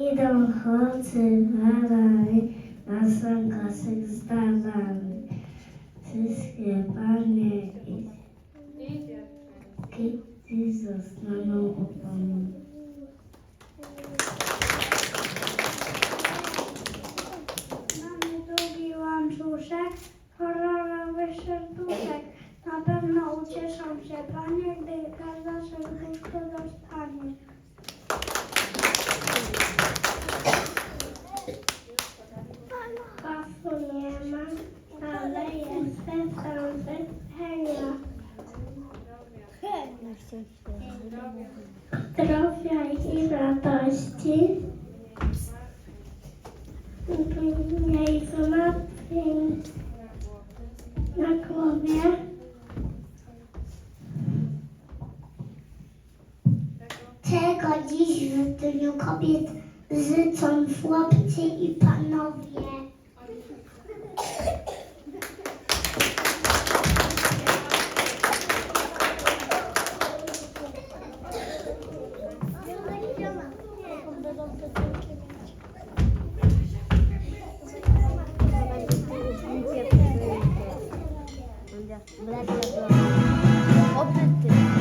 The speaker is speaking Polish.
Idą chłopcy walami, na sąkosek z dalami. Wszystkie panie i kitty zostaną upomnione. Mamy długi łańcuszek, kolorowy serduszek. Na pewno ucieszą się panie, gdy każda serduszko dostanie. Zdrowia i radości. Miej zmartwień na głowie. Czego dziś w Dniu Kobiet życzą chłopcy i panowie? bla bla. Hop ettim.